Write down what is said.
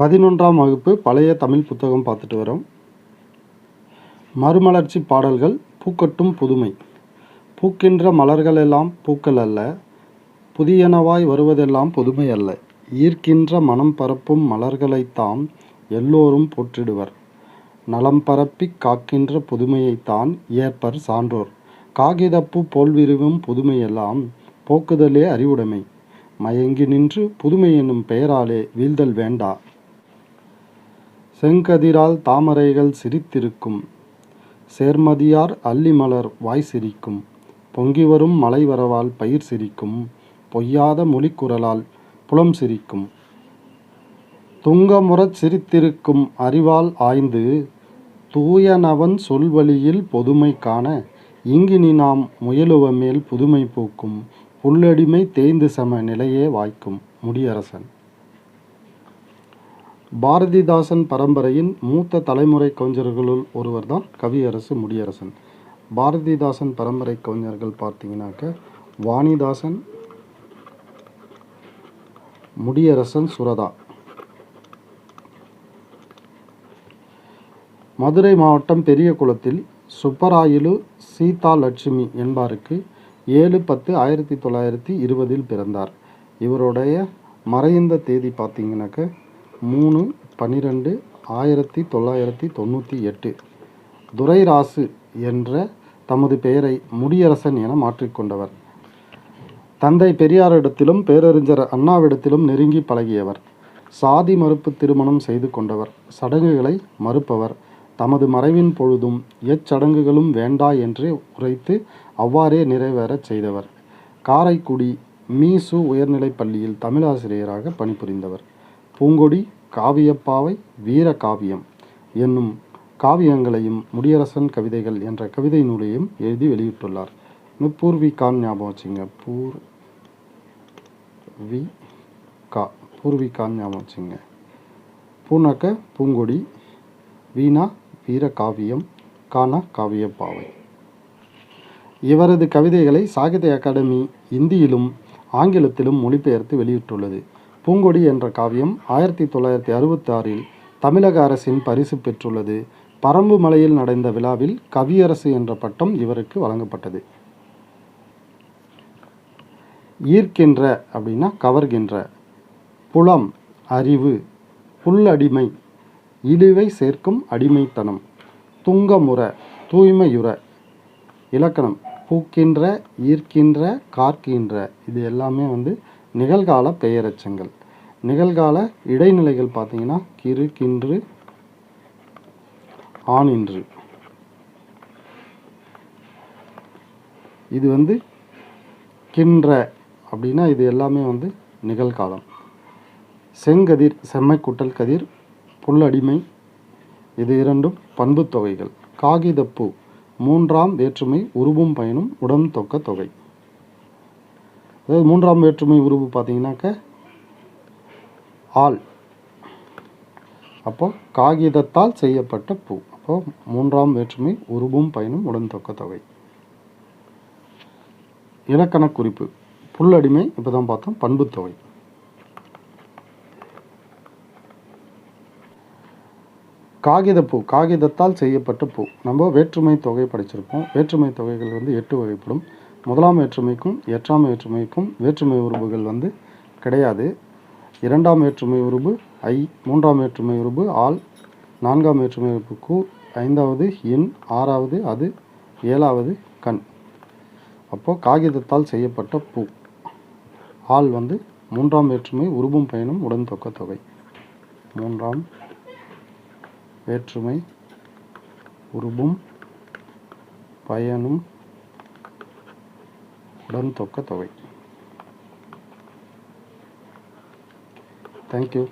பதினொன்றாம் வகுப்பு பழைய தமிழ் புத்தகம் பார்த்துட்டு வரோம். மறுமலர்ச்சி பாடல்கள் பூக்கட்டும் புதுமை. பூக்கின்ற மலர்களெல்லாம் பூக்கள் அல்ல புதியனவாய் வருவதெல்லாம் புதுமை அல்ல. ஈர்க்கின்ற மனம் பரப்பும் மலர்களைத்தாம் எல்லோரும் போற்றிடுவர். நலம் பரப்பிக் காக்கின்ற புதுமையைத்தான் ஏற்பர் சான்றோர். காகிதப்பு போல் விரிவும் புதுமையெல்லாம் போக்குதலே அறிவுடைமை. மயங்கி நின்று புதுமை என்னும் பெயராலே வீழ்தல் வேண்டா. செங்கதிரால் தாமரைகள் சிரித்திருக்கும். சேர்மதியார் அல்லிமலர் வாய் சிரிக்கும். பொங்கி வரும் மலை வரவால் பயிர் சிரிக்கும். பொய்யாத மொழிக்குரலால் புலம் சிரிக்கும். துங்கமுறச் சிரித்திருக்கும் அறிவால் ஆய்ந்து தூயனவன் சொல்வழியில் பொதுமை காண இங்கினி நாம் முயலுவமேல் புதுமை பூக்கும். புல்லடிமை தேய்ந்து சம நிலையே வாய்க்கும். முடியரசன். பாரதிதாசன் பரம்பரையின் மூத்த தலைமுறை கவிஞர்களுள் ஒருவர்தான் கவியரசு முடியரசன். பாரதிதாசன் பரம்பரை கவிஞர்கள் பார்த்தீங்கன்னாக்க வாணிதாசன் முடியரசன் சுரதா. மதுரை மாவட்டம் பெரியகுளத்தில் சுப்பராயிலு சீதா லட்சுமி என்பாருக்கு ஏழு பத்து ஆயிரத்தி தொள்ளாயிரத்தி இருபதில் பிறந்தார். இவருடைய மறைந்த தேதி பார்த்தீங்கன்னாக்க மூணு பன்னிரெண்டு ஆயிரத்தி தொள்ளாயிரத்தி தொண்ணூற்றி எட்டு. துரைராசு என்ற தமது பெயரை முடியரசன் என மாற்றிக்கொண்டவர் தந்தை பெரியாரிடத்திலும் பேரறிஞர் அண்ணாவிடத்திலும் நெருங்கி பழகியவர். சாதி மறுப்பு திருமணம் செய்து கொண்டவர். சடங்குகளை மறுப்பவர். தமது மறைவின் பொழுதும் எச்சடங்குகளும் வேண்டா என்று உரைத்து அவ்வாறே நிறைவேறச் செய்தவர். காரைக்குடி மீசு உயர்நிலைப் பள்ளியில் தமிழாசிரியராக பணிபுரிந்தவர். பூங்கொடி காவியப்பாவை வீர காவியம் என்னும் காவியங்களையும் முடியரசன் கவிதைகள் என்ற கவிதை நூலையும் எழுதி வெளியிட்டுள்ளார். இந்த பூர்விகான் ஞாபகம் வச்சுங்க. பூர் வி கா பூர்விகான் ஞாபகம் வச்சுங்க. பூனாக்க பூங்கொடி வீணா வீர காவியம் கானா காவியப்பாவை. இவரது கவிதைகளை சாகித்ய அகாடமி இந்தியிலும் ஆங்கிலத்திலும் மொழிபெயர்த்து வெளியிட்டுள்ளது. பூங்கொடி என்ற காவியம் ஆயிரத்தி தொள்ளாயிரத்தி அறுபத்தாறில் தமிழக அரசின் பரிசு பெற்றுள்ளது. பரம்பு மலையில் நடந்த விழாவில் கவியரசு என்ற பட்டம் இவருக்கு வழங்கப்பட்டது. ஈர்க்கின்ற அப்படின்னா கவர்கின்ற. புலம் அறிவு புல்லடிமை இழிவை சேர்க்கும் அடிமைத்தனம் துங்கமுற தூய்மையுற இலக்கணம் பூக்கின்ற ஈர்க்கின்ற காக்கின்ற இது எல்லாமே வந்து நிகழ்கால பெயரெச்சங்கள். நிகழ்கால இடைநிலைகள் பார்த்தீங்கன்னா கிறு கின்று ஆனின்று இது வந்து கின்ற அப்படின்னா இது எல்லாமே வந்து நிகழ்காலம். செங்கதிர் செம்மைக்குட்டல் கதிர் புல்லடிமை இது இரண்டும் பண்புத் தொகைகள். காகிதப்பூ மூன்றாம் வேற்றுமை உருவும் பயனும் உடம் தொக்க தொகை. அதாவது மூன்றாம் வேற்றுமை உருவு பார்த்தீங்கன்னாக்க ஆள். அப்போ காகிதத்தால் செய்யப்பட்ட பூ. அப்போ மூன்றாம் வேற்றுமை உருவும் பயனும் உடன் தொக்க தொகை. இலக்கண குறிப்பு. புல்லடிமை இப்போ தான் பார்த்தோம் பண்புத்தொகை காகிதப்பூ காகிதத்தால் செய்யப்பட்ட பூ. நம்ம வேற்றுமை தொகை படிச்சிருப்போம். வேற்றுமை தொகைகள் வந்து எட்டு வகைப்படும். முதலாம் வேற்றுமைக்கும் எட்டாம் வேற்றுமைக்கும் வேற்றுமை உருபுகள் வந்து கிடையாது. இரண்டாம் வேற்றுமை உருபு ஐ மூன்றாம் வேற்றுமை உருபு ஆள் நான்காம் வேற்றுமை உருபு ஐந்தாவது இன் ஆறாவது அது ஏழாவது கண். அப்போது காகிதத்தால் செய்யப்பட்ட பூ. ஆள் வந்து மூன்றாம் வேற்றுமை உருபும் பயனும் உடன் தொக்க தொகை. மூன்றாம் வேற்றுமை உருபும் பயனும் உடன் தொக்க தொகை தேங்க்யூ